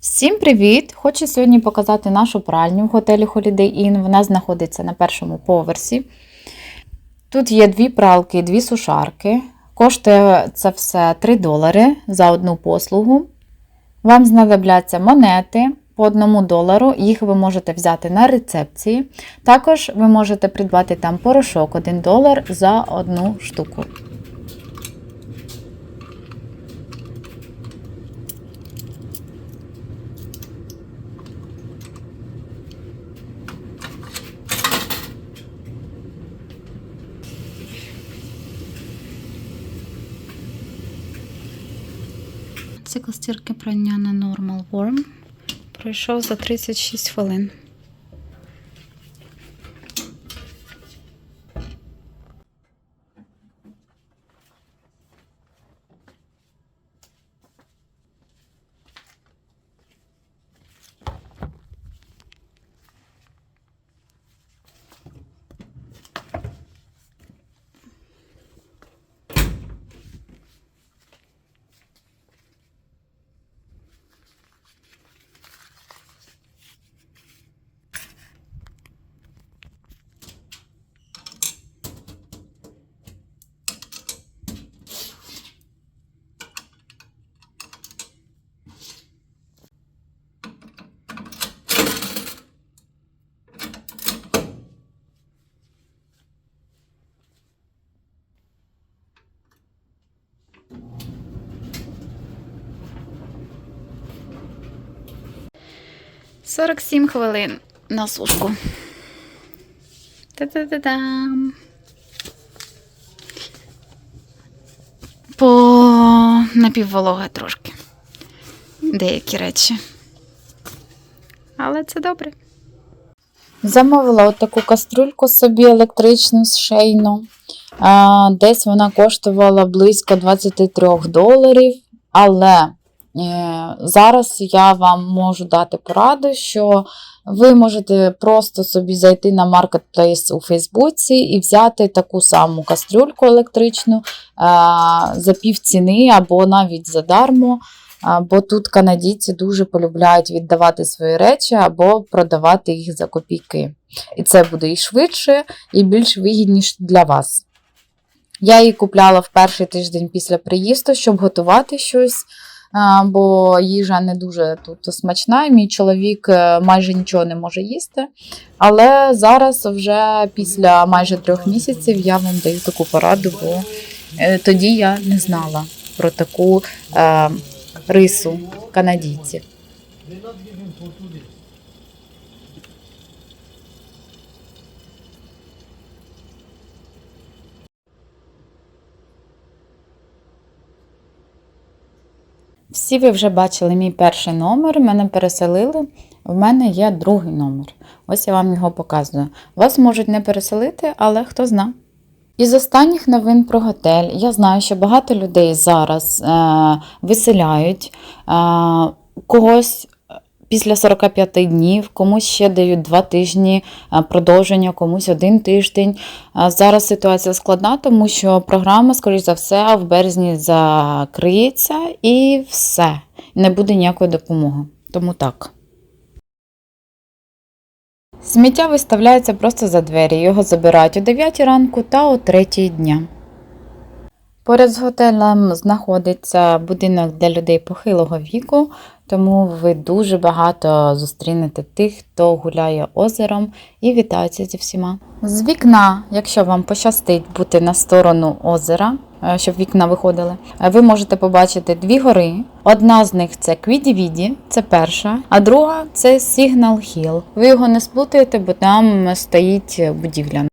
Всім привіт! Хочу сьогодні показати нашу пральню в готелі Holiday Inn. Вона знаходиться на першому поверсі. Тут є дві пралки дві сушарки. Коштує це все 3 долари за одну послугу. Вам знадобляться монети по 1 долару. Їх ви можете взяти на рецепції. Також ви можете придбати там порошок 1 долар за одну штуку. Цикл стірки прання на Normal Warm пройшов за 36 хвилин. Сорок сім хвилин на сушку. Та-та-та-дам. По напіввологе трошки. Деякі речі. Але це добре. Замовила от таку кастрюльку собі електричну з шейну. Десь вона коштувала близько 23 доларів. Але зараз я вам можу дати пораду, що ви можете просто собі зайти на маркетплейс у Фейсбуці і взяти таку саму кастрюльку електричну за пів ціни або навіть задармо. Бо тут канадійці дуже полюбляють віддавати свої речі або продавати їх за копійки. І це буде і швидше, і більш вигідніше для вас. Я її купляла в перший тиждень після приїзду, щоб готувати щось, бо їжа не дуже тут смачна. Мій чоловік е, майже нічого не може їсти. Але зараз, вже після майже трьох місяців, я вам даю таку пораду, бо е, тоді я не знала про таку е, рису канадійців. Всі ви вже бачили мій перший номер, мене переселили. В мене є другий номер. Ось я вам його показую. Вас можуть не переселити, але хто зна. Із останніх новин про готель я знаю, що багато людей зараз е, виселяють е, когось після 45 днів, комусь ще дають 2 тижні е, продовження, комусь один тиждень. Е, Зараз ситуація складна, тому що програма, скоріш за все, в березні закриється і все. Не буде ніякої допомоги. Тому так. Сміття виставляється просто за двері. Його забирають о 9 ранку та о 3 дня. Поряд з готелем знаходиться будинок для людей похилого віку, тому ви дуже багато зустрінете тих, хто гуляє озером і вітається зі всіма. З вікна, якщо вам пощастить бути на сторону озера, е, щоб вікна виходили, е, ви можете побачити дві гори. Одна з них це Квіді-Віді, це перша, а друга це Сігнал Хіл. Ви його не сплутаєте, бо там стоїть будівля.